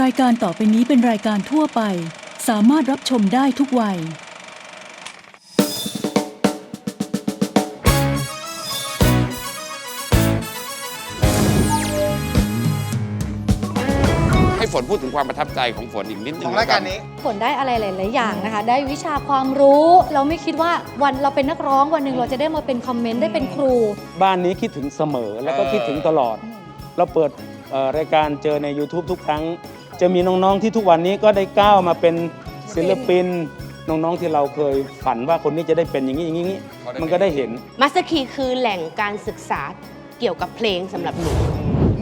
รายการต่อไปนี้เป็นรายการทั่วไป สามารถรับชมได้ทุกวัย ให้ฝนพูดถึงความประทับใจของฝนอีกนิดนึงของรายการแล้วนี้ ฝนได้อะไรหลาย ๆ อย่างนะคะ ได้วิชาความรู้ เราไม่คิดว่าวันเราเป็นนักร้องวันหนึ่งเราจะได้มาเป็นคอมเมนต์ได้เป็นครู บ้านนี้คิดถึงเสมอแล้วก็เออคิดถึงตลอด เราเปิดเอ่อรายการเจอใน YouTube ทุกครั้ง จะมีน้องๆที่ทุกวันนี้ก็ได้ก้าวมาเป็นศิลปิน น้องๆที่เราเคยฝันว่าคนนี้จะได้เป็นอย่างนี้อย่างนี้มันก็ได้เห็นมาสเตอร์คีคือแหล่งการศึกษาเกี่ยวกับเพลงสำหรับหนู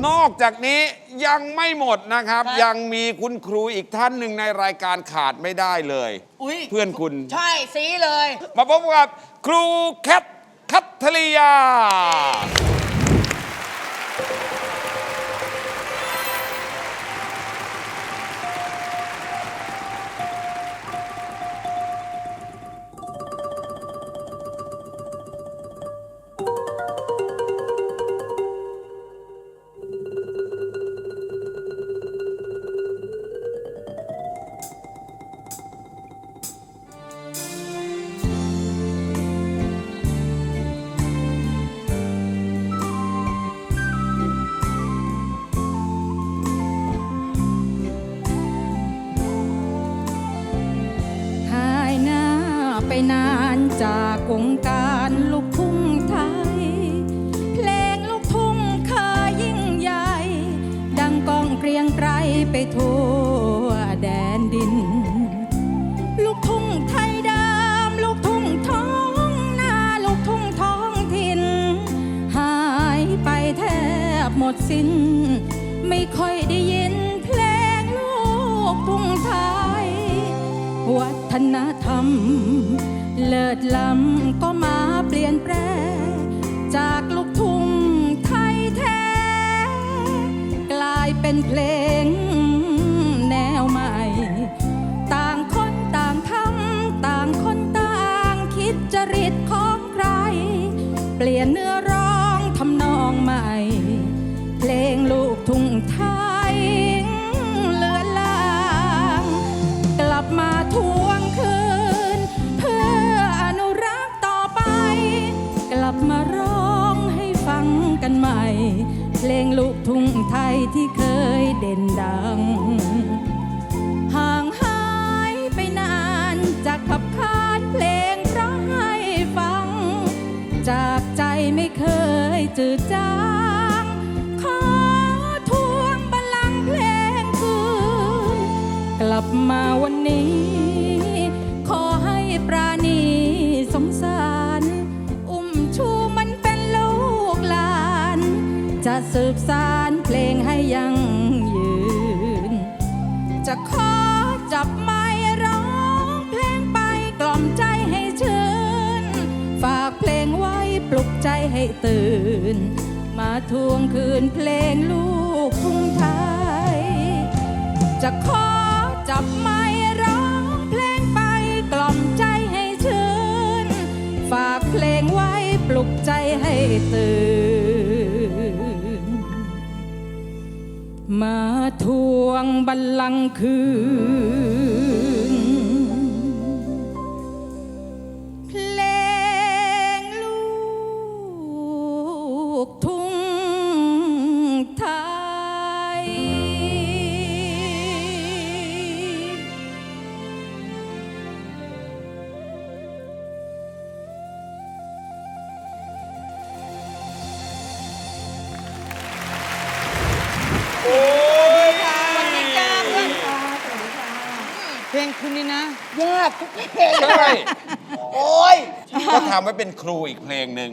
นอกจากนี้ยังไม่หมดนะครับครับยังมีคุณครูอีกท่านหนึ่งในรายการขาดไม่ได้เลย อุ้ยเพื่อนคุณ ใช่ซีเลย มาพบกับครูแคทคัทริยา จากวงการลูกทุ่งไทย เพลงลูกทุ่งเคยยิ่งใหญ่ ดังก้องเกรียงไกรไปทั่วแดนดิน ลูกทุ่งไทยดำลูกทุ่งท้องนาลูกทุ่งท้องถิ่น หายไปแทบหมดสิ้น ไม่ค่อยได้ยินเพลงลูกทุ่งไทย วัฒนธรรม เลิศล้ำก็มาเปลี่ยนแปลจากลูกทุ่งไทยแท้ กลายเป็นเพลง จืดจางขอทวงบัลลังก์เพลงคืน กลับมาวันนี้ ขอให้ปราณีสงสาร อุ้มชูมันเป็นลูกหลาน จะสืบสารเพลงให้ยังยืน จะขอ ให้ตื่น มาทวงคืนเพลงลูกทุ่งไทย จะขอจับไม้ร้องเพลงไปกล่อมใจให้ชื่น ฝากเพลงไว้ปลุกใจให้ตื่น มาทวงบัลลังก์คืน งคุณนี่นะ ยากทุกเพลงใช่โอ้ยก็ทำไว้เป็นครูอีกเพลงหนึ่ง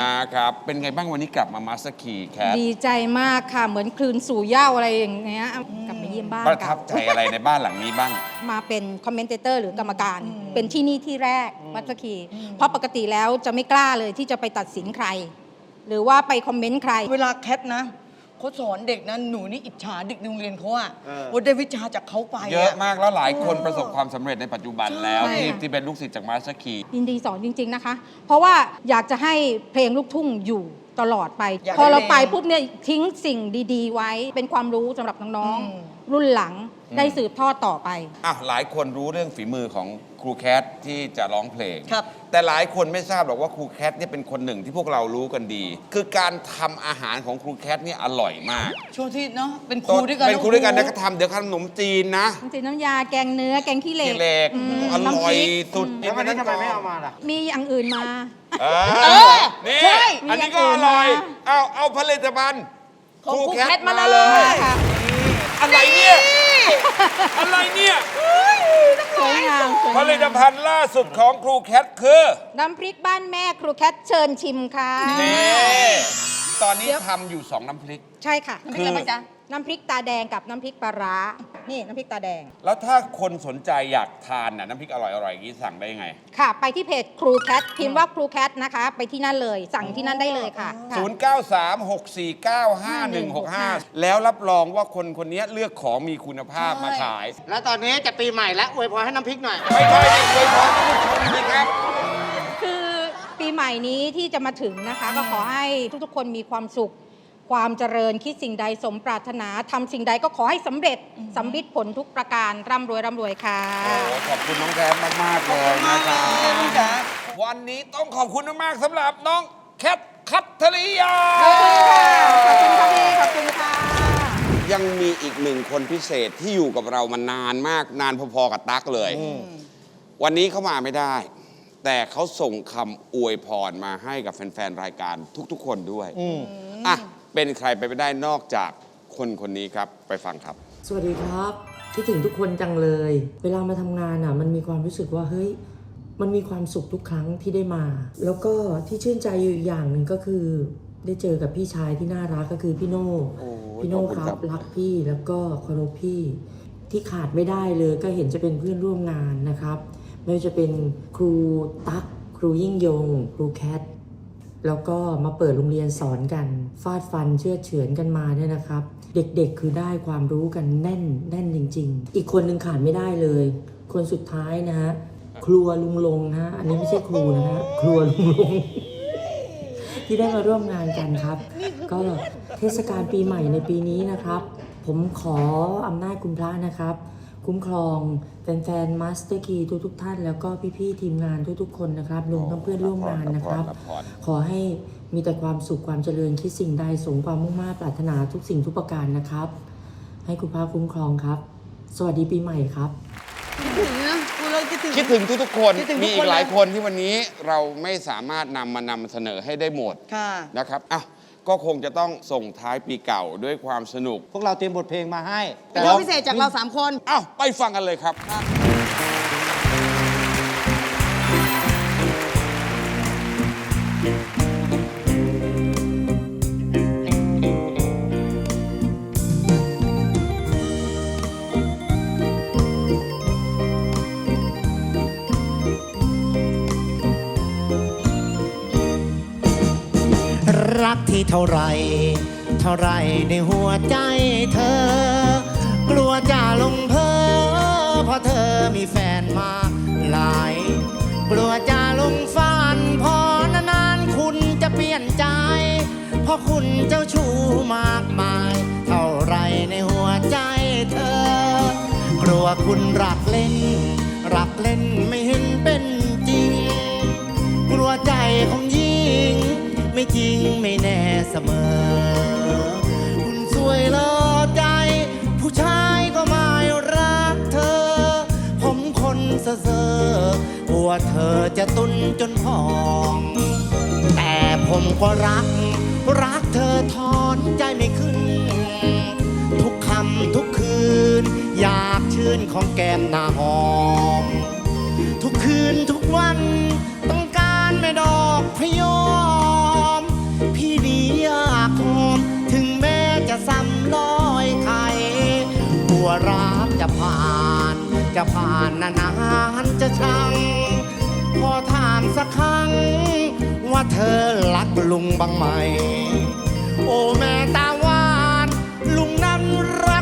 นะครับ เป็นไงบ้างวันนี้กลับมามาสเตอร์คีแคทดีใจมากค่ะ เหมือนคลืนสู่เหย้าอะไรอย่างเงี้ยกลับมาเยี่ยมบ้านประทักับใจอะไรในบ้านหลังนี้บ้าง มาเป็นคอมเมนเตอร์หรือกรรมการ เป็นที่นี่ที่แรกวัดสกีเพราะปกติแล้วจะไม่กล้าเลยที่จะไปตัดสินใคร หรือว่าไปคอมเมนต์ใคร เวลาแคทนะ เขาสอนเด็กนะหนูนี่อิจฉาเด็กในโรงเรียนเขาอะว่าได้วิชาจากเขาไป เยอะมากแล้วหลายคนประสบความสำเร็จในปัจจุบันแล้วใช่ ที่ที่เป็นลูกศิษย์จากมาสเตอร์คียินดีสอนจริง ๆ นะคะ เพราะว่าอยากจะให้เพลงลูกทุ่งอยู่ตลอดไป อยากพอเราให้เพลงไปปุ๊บเนี่ยทิ้งสิ่งดี ๆ ไว้เป็นความรู้สำหรับน้อง อืม ๆ รุ่นหลัง ได้สืบทอดต่อไป อะหลายคนรู้เรื่องฝีมือของครูแคทที่จะร้องเพลง ครับ แต่หลายคนไม่ทราบหรอกว่าครูแคทเนี่ยเป็นคนหนึ่งที่พวกเรารู้กันดี คือการทำอาหารของครูแคทเนี่ยอร่อยมากช่วงที่เนาะเป็นครูด้วยกันเป็นครูด้วยกันนะโอ้ก็โหทำเดี๋ยวขนมจีนนะน้ำจีนน้ำยาแกงเนื้อแกงขี้เหล็ที่กเล็กมอร่อยน้ำพริกสุดแล้ววันนี้ทำไมไม่เอามาล่ะ มีอย่างอื่นมา เอเอออนี่ใช่ อันนี้ก็อร่อยมีอย่างอื่นมาเอาเอาผลิตภัณฑ์ของครูแคทมาเลย ค่ะ อะไรเนี่ย อะไรเนี่ยสวยงามสวยผงามลิตภัณฑ์ล่าสุดของครูแคทคือน้ำพริกบ้านแม่ครูแคทเชิญชิมค่ะ นี่ ตอนนี้ทำอยู่สองน้ำพริก ใช่ค่ะ น้ำพริกอะไรบ้างจ๊ะ น้ำพริกตาแดงกับน้ำพริกปลาร้า นี่น้ำพริกตาแดง แล้วถ้าคนสนใจอยากทานน่ะน้ำพริกอร่อยๆอย่างนี้สั่งได้ยังไง ค่ะ ไปที่เพจครูแคทพิมพ์ว่าครูแคทนะคะ ไปที่นั่นเลย สั่งที่นั่นได้เลยค่ะค่ะ 0936495165 แล้วรับรองว่าคนคนนี้เลือกของมีคุณภาพมาขาย แล้วตอนนี้จะปีใหม่แล้วอวยพรให้น้ำพริกหน่อย ไม่ใช่ดิอวยพรทุกคนดีครับคือปีให ม่นี้ที่จะมาถึงนะคะ ก็ขอให้ทุกๆ คนมีความสุข ความเจริญคิดสิ่งใดสมปรารถนาทำสิ่งใดก็ขอให้สำเร็จสำลิดผลทุกประการร่ำรวยร่ำรวยค่ะโอ้ขอบคุณน้องแคทมากๆเลยนะครับลูกจ๋าวันนี้ต้องขอบคุณมากๆสำหรับน้องแคทคัทริยาขอบคุณค่ะพี่ ขอบคุณค่ะ ยังมีอีกหนึ่งคนพิเศษที่อยู่กับเรามานานมากนานพอๆกับตั๊กเลย วันนี้เขามาไม่ได้ แต่เขาส่งคำอวยพรมาให้กับแฟนๆ รายการทุกๆ คนด้วยอะ เป็นใครไปไม่ได้นอกจากคนคนนี้ครับ ไปฟังครับ สวัสดีครับ คิดถึงทุกคนจังเลย เวลามาทำงานอะ มันมีความรู้สึกว่าเฮ้ย มันมีความสุขทุกครั้งที่ได้มา แล้วก็ที่ชื่นใจอยู่อีกอย่างหนึ่งก็คือ ได้เจอกับพี่ชายที่น่ารักก็คือพี่โน่โอ้ยพี่โน่ขอบคุณคครัรับบรักพี่แล้วก็เคารพพี่ ที่ขาดไม่ได้เลยก็เห็นจะเป็นเพื่อนร่วมงานนะครับ ไม่ว่าจะเป็นครูตั๊กครูยิ่งยง ครูแคทแล้วก็มาเปิดโรงเรียนสอนกัน ฟาดฟันเชื่อเฉือนกันมาเนี่ยนะครับ เด็กๆคือได้ความรู้กันแน่นแน่นจริง ๆ อีกคนหนึ่งขาดไม่ได้เลย คนสุดท้ายนะฮะครัวลุงลงนะฮะอันนี้ไม่ใช่ครูนะฮะครัวลุงลง ที่ได้มาร่วมงานกันครับ ก็เทศกาลปีใหม่ในปีนี้นะครับ ผมขออำนาจคุณพระนะครับ คุ้มครองแฟนๆมาสเตอร์คีทุกๆท่าน แล้วก็พี่ๆทีมงานทุกๆคนนะครับรวมทั้งเพื่อนร่วมงานนะครับรับพรขอให้มีแต่ความสุขความเจริญคิดสิ่งใดสมความมุ่งมั่นปรารถนาทุกสิ่งทุกประการนะครับ ให้คุณพระคุ้มครองครับ สวัสดีปีใหม่ครับคิดถึงนะพูดแล้วคิดถึง คิดถึงทุกๆคน คิดถึงทุกคนมีอีกหลายคนที่วันนี้เราไม่สามารถนำมานำเสนอให้ได้หมดค่ะ นะครับอะ ก็คงจะต้องส่งท้ายปีเก่าด้วยความสนุก พวกเราเตรียมบทเพลงมาให้ เป็นยอดพิเศษจากเราสามคนอ้าวไปฟังกันเลยครับรัก ที่เท่าไร เท่าไรในหัวใจเธอ กลัวจะลงเพอเพราะเธอมีแฟนมากหลาย กลัวจะลงฝันพอนานๆคุณจะเปลี่ยนใจ เพราะคุณเจ้าชู้มากมาย เท่าไรในหัวใจเธอ กลัวคุณรักเล่น รักเล่นไม่เห็นเป็นจริง กลัวใจของ ไม่จริงไม่แน่เสมอ คุณสวยเลอใจ ผู้ชายก็ไม่รักเธอ ผมคนเซ่อกลัวเธอจะตุนจนพอง แต่ผมก็รัก รักเธอทอนใจไม่ขึ้น ทุกคำทุกคืน อยากชื่นของแก้มหน้าหอม ทุกคืนทุกวัน ต้องการแม่ดอกพยอม รักจะผ่าน จะผ่านนานๆจะชัง พอถามสักครั้ง ว่าเธอรักลุงบ้างไหม โอ้แม่ตาหวาน ลุงนั้นรัก